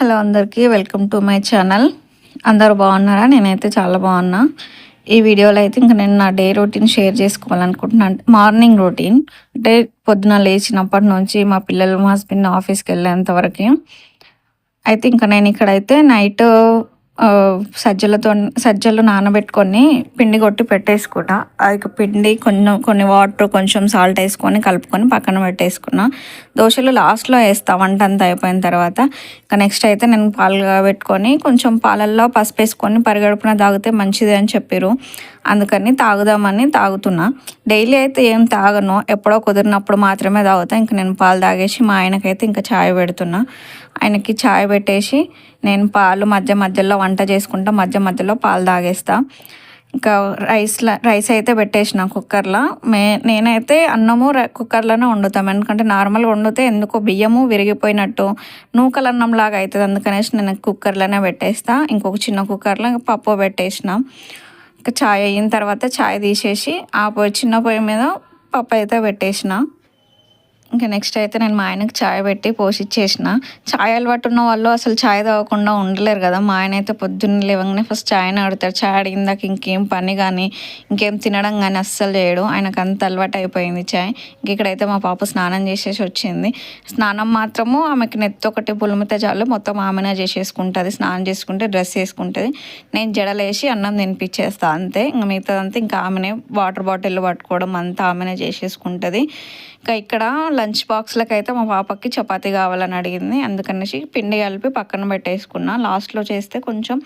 Hello అందరికీ welcome to my channel. అందరూ బాగున్నారా? నేనైతే చాలా బాగున్నా. ఈ వీడియోలో అయితే ఇంకా నేను నా డే రొటీన్ షేర్ చేసుకోవాలనుకుంటున్నాను మార్నింగ్ రొటీన్. అంటే పొద్దున లేచినప్పటి నుంచి మా పిల్లలు మా హస్బెండ్ ఆఫీస్కి వెళ్ళేంత వరకు. అయితే ఇంకా నేను ఇక్కడైతే నైట్ సజ్జలతో సజ్జలు నానబెట్టుకొని పిండి కొట్టి పెట్టేసుకున్నా. అది పిండి కొన్ని కొన్ని వాటర్ కొంచెం సాల్ట్ వేసుకొని కలుపుకొని పక్కన పెట్టేసుకున్నా. దోశలు లాస్ట్లో వేస్తా వంట అంతా అయిపోయిన తర్వాత. ఇంకా నెక్స్ట్ అయితే నేను పాలు పెట్టుకొని కొంచెం పాలల్లో పసుపు వేసుకొని పరిగడుపున తాగితే మంచిది అని చెప్పారు అందుకని తాగుదామని తాగుతున్నా. డైలీ అయితే ఏం తాగను. ఎప్పుడో కుదిరినప్పుడు మాత్రమే తాగుతా. ఇంక నేను పాలు తాగేసి మా ఆయనకైతే ఇంకా ఛాయ్ పెడుతున్నా. ఆయనకి ఛాయ్ పెట్టేసి నేను పాలు మధ్య మధ్యలో వంట చేసుకుంటా మధ్య మధ్యలో పాలు తాగేస్తా. ఇంకా రైస్లో రైస్ అయితే పెట్టేసిన కుక్కర్లో. మే నేనైతే అన్నము కుక్కర్లోనే వండుతాం. ఎందుకంటే నార్మల్గా వండితే ఎందుకో బియ్యము విరిగిపోయినట్టు నూకల అన్నం లాగా అవుతుంది. అందుకనేసి నేను కుక్కర్లోనే పెట్టేస్తా. ఇంకొక చిన్న కుక్కర్లో పప్పు పెట్టేసిన. ఇంకా చాయ్ అయిన తర్వాత చాయ్ తీసేసి ఆ పొయ్యి చిన్న పొయ్యి మీద పప్పు అయితే పెట్టేసిన. ఇంకా నెక్స్ట్ అయితే నేను మా ఆయనకి చాయ్ పెట్టి పోసిచ్చేసిన చాయ్ అలవాటు ఉన్న వాళ్ళు అసలు చాయ్ తాగకుండా ఉండలేరు కదా. మా ఆయన అయితే పొద్దున్న లేవగానే ఫస్ట్ చాయ్ని ఆడతారు చాయ్ అడిగిందాక ఇంకేం పని కానీ ఇంకేం తినడం కానీ అస్సలు చేయడు. ఆయనకు అంత అలవాటు అయిపోయింది చాయ్. ఇంక ఇక్కడైతే మా పాప స్నానం చేసేసి వచ్చింది. స్నానం మాత్రము ఆమెకి నెత్తి ఒకటి పులిమితే చాలు. మొత్తం ఆమెనే చేసేసుకుంటుంది. స్నానం చేసుకుంటే డ్రెస్ వేసుకుంటుంది. నేను జడలేసి అన్నం తినిపించేస్తా అంతే. ఇంకా మిగతాదంతా ఇంకా ఆమెనే వాటర్ బాటిల్ పట్టుకోవడం అంతా ఆమెనే చేసేసుకుంటుంది. ఇంకా ఇక్కడ లంచ్ బాక్స్లకు అయితే మా పాపకి చపాతీ కావాలని అడిగింది. అందుకనేసి పిండి కలిపి పక్కన పెట్టేసుకున్నా. లాస్ట్లో చేస్తే కొంచెం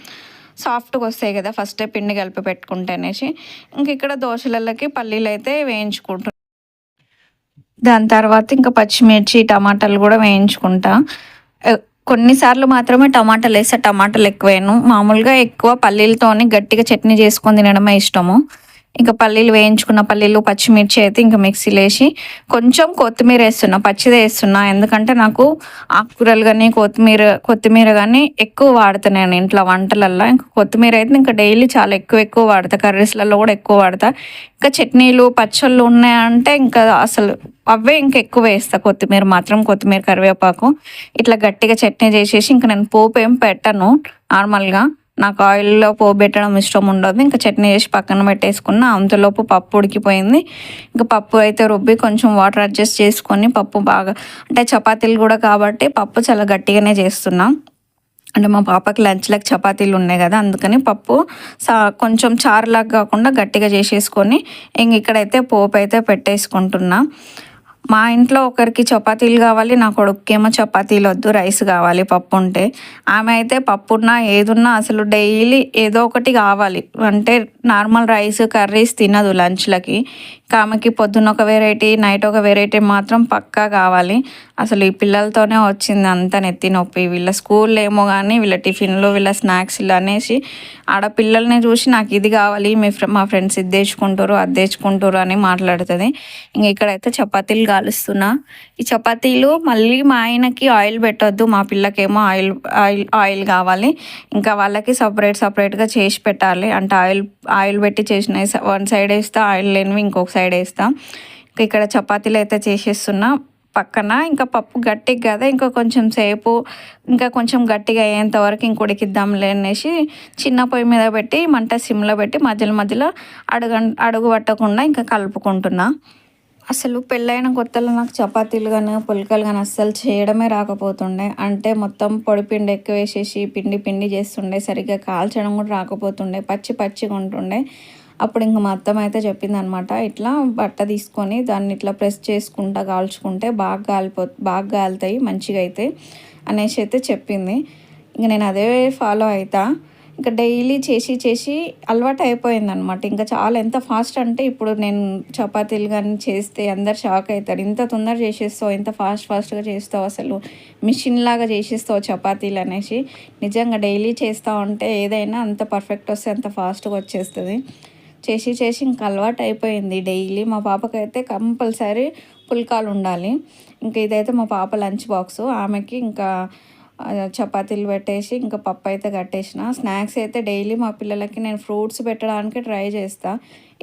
సాఫ్ట్గా వస్తాయి కదా ఫస్టే పిండి కలిపి పెట్టుకుంటే అనేసి ఇంక ఇక్కడ దోశలకి పల్లీలు అయితే వేయించుకుంటున్నాను దాని తర్వాత ఇంకా పచ్చిమిర్చి టమాటాలు కూడా వేయించుకుంటా. కొన్నిసార్లు మాత్రమే టమాటాలు వేస్తే టమాటాలు ఎక్కువేను మామూలుగా ఎక్కువ పల్లీలతోని గట్టిగా చట్నీ చేసుకొని తినడమే ఇష్టము. ఇంకా పల్లీలు వేయించుకున్న పల్లీలు పచ్చిమిర్చి అయితే ఇంకా మిక్సీలో వేసి కొంచెం కొత్తిమీర వేస్తున్నా పచ్చిదే వేస్తున్నా. ఎందుకంటే నాకు ఆకుకూరలు కానీ కొత్తిమీర కొత్తిమీర కానీ ఎక్కువ వాడతా నేను ఇంట్లో వంటలల్లో. ఇంకా కొత్తిమీర అయితే ఇంకా డైలీ చాలా ఎక్కువ ఎక్కువ వాడతా. కర్రీస్లలో కూడా ఎక్కువ వాడతా. ఇంకా చట్నీలు పచ్చళ్ళు ఉన్నాయంటే ఇంకా అసలు అవే ఇంకా ఎక్కువ వేస్తా. కొత్తిమీర మాత్రం కొత్తిమీర కరివేపాకు. ఇట్లా గట్టిగా చట్నీ చేసేసి ఇంకా నేను పోపు ఏం పెట్టను నార్మల్గా. నాకు ఆయిల్లో పోపు పెట్టడం ఇష్టం ఉండదు. ఇంకా చట్నీ చేసి పక్కన పెట్టేసుకున్న అంతలోపు పప్పు ఉడికిపోయింది. ఇంకా పప్పు అయితే రుబ్బి కొంచెం వాటర్ అడ్జస్ట్ చేసుకొని పప్పు బాగా అంటే చపాతీలు కూడా కాబట్టి పప్పు చాలా గట్టిగానే చేస్తున్నాం. అంటే మా పాపకి లంచ్లకు చపాతీలు ఉన్నాయి కదా అందుకని పప్పు సా కొంచెం చారులాగా కాకుండా గట్టిగా చేసేసుకొని ఇంక ఇక్కడైతే పోపు అయితే పెట్టేసుకుంటున్నా. మా ఇంట్లో ఒకరికి చపాతీలు కావాలి నా కొడుకేమో చపాతీలు వద్దు రైస్ కావాలి పప్పు ఉంటే. ఆమె అయితే పప్పున్నా ఏదున్నా అసలు డైలీ ఏదో ఒకటి కావాలి. అంటే నార్మల్ రైస్ కర్రీస్ తినదు లంచ్లకి. ఇంకా ఆమెకి పొద్దున్న ఒక వెరైటీ నైట్ ఒక వెరైటీ మాత్రం పక్కా కావాలి. అసలు ఈ పిల్లలతోనే వచ్చింది అంత నెత్తి నొప్పి. వీళ్ళ స్కూల్ ఏమో కానీ వీళ్ళ టిఫిన్లు వీళ్ళ స్నాక్స్ ఇలా అనేసి ఆడ పిల్లల్ని చూసి నాకు ఇది కావాలి మీ ఫ్రె మా ఫ్రెండ్స్ ఇది తెచ్చుకుంటారు అది తెచ్చుకుంటారు అని మాట్లాడుతుంది. ఇంక ఇక్కడైతే చపాతీలు కాలుస్తున్నా ఈ చపాతీలు మళ్ళీ మా ఆయనకి ఆయిల్ పెట్టొద్దు మా పిల్లకేమో ఆయిల్ ఆయిల్ ఆయిల్ కావాలి. ఇంకా వాళ్ళకి సపరేట్ సపరేట్గా చేసి పెట్టాలి. అంటే ఆయిల్ ఆయిల్ పెట్టి చేసిన వన్ సైడ్ వేస్తా ఆయిల్ లేనివి ఇంకొక సైడ్ వేస్తా. ఇంకా ఇక్కడ చపాతీలు అయితే చేసేస్తున్నా. పక్కన ఇంకా పప్పు గట్టిగా కదా ఇంకా కొంచెం సేపు ఇంకా కొంచెం గట్టిగా అయ్యేంత వరకు ఇంకొడికిద్దాంలే అనేసి చిన్న పొయ్యి మీద పెట్టి మంట సిమ్లో పెట్టి మధ్యలో మధ్యలో అడుగు అడుగు పట్టకుండా ఇంకా కలుపుకుంటున్నా. అసలు పెళ్ళైన కొత్తలో నాకు చపాతీలు కానీ పుల్కలు కానీ అస్సలు చేయడమే రాకపోతుండే. అంటే మొత్తం పొడి పిండి ఎక్కువ వేసేసి పిండి పిండి చేస్తుండే. సరిగ్గా కాల్చడం కూడా రాకపోతుండే. పచ్చి పచ్చిగా ఉంటుండే. అప్పుడు ఇంక మా అత్తమ్మ అయితే చెప్పింది అనమాట ఇట్లా బట్ట తీసుకొని దాన్ని ఇట్లా ప్రెస్ చేసుకుంటా కాల్చుకుంటే బాగా కాలిపో బాగా కాలుతాయి మంచిగా అయితే అనేసి అయితే చెప్పింది. ఇంక నేను అదే ఫాలో అవుతా ఇంకా డైలీ చేసి చేసి అలవాటు అయిపోయిందనమాట ఇంకా చాలా ఎంత ఫాస్ట్ అంటే ఇప్పుడు నేను చపాతీలు కానీ చేస్తే అందరు షాక్ అవుతారు ఇంత తొందర చేసేస్తావు ఇంత ఫాస్ట్ ఫాస్ట్గా చేస్తావు అసలు. మిషన్ లాగా చేసేస్తావు చపాతీలు అనేసి. నిజంగా డైలీ చేస్తూ ఉంటే ఏదైనా అంత పర్ఫెక్ట్ వస్తే అంత ఫాస్ట్గా వచ్చేస్తుంది. చేసి చేసి ఇంకా అలవాటు అయిపోయింది డైలీ. మా పాపకైతే కంపల్సరీ పుల్కాలు ఉండాలి. ఇంకా ఇదైతే మా పాప లంచ్ బాక్స్. ఆమెకి ఇంకా చపాతీలు పెట్టేసి ఇంకా పప్పు అయితే కట్టేసిన. స్నాక్స్ అయితే డైలీ మా పిల్లలకి నేను ఫ్రూట్స్ పెట్టడానికి ట్రై చేస్తా.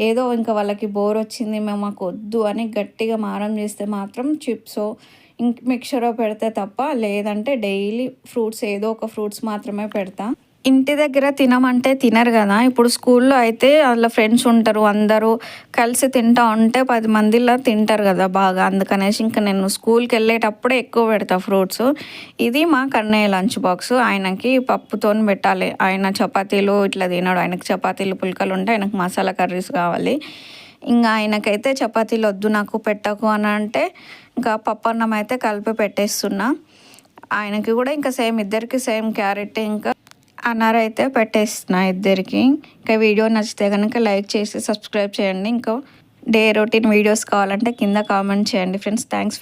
ఏదో ఇంకా వాళ్ళకి బోర్ వచ్చింది మేము మాకు వద్దు అని గట్టిగా మారం చేస్తే మాత్రం చిప్స్ ఇంక మిక్చరో పెడితే తప్ప లేదంటే డైలీ ఫ్రూట్స్ ఏదో ఒక ఫ్రూట్స్ మాత్రమే పెడతా. ఇంటి దగ్గర తినమంటే తినరు కదా. ఇప్పుడు స్కూల్లో అయితే వాళ్ళ ఫ్రెండ్స్ ఉంటారు అందరూ కలిసి తింటా ఉంటే పది మందిలా తింటారు కదా బాగా. అందుకనేసి ఇంకా నేను స్కూల్కి వెళ్ళేటప్పుడే ఎక్కువ పెడతా ఫ్రూట్స్. ఇది మా కన్నయ్య లంచ్ బాక్స్. ఆయనకి పప్పుతో పెట్టాలి. ఆయన చపాతీలు ఇట్లా తినడు. ఆయనకి చపాతీలు పుల్కలు ఉంటే ఆయనకు మసాలా కర్రీస్ కావాలి. ఇంకా ఆయనకైతే చపాతీలు వద్దు నాకు పెట్టకు అని అంటే ఇంకా పప్పన్నం అయితే కలిపి పెట్టేస్తున్నా. ఆయనకి కూడా ఇంకా సేమ్ ఇద్దరికి సేమ్ క్యారెట్ ఇంకా అన్నార అయితే పెట్టేస్తున్నా ఇద్దరికి. ఇంకా వీడియో నచ్చితే కనుక లైక్ చేసి సబ్స్క్రైబ్ చేయండి. ఇంకా డే రొటీన్ వీడియోస్ కావాలంటే కింద కామెంట్ చేయండి. Friends thanks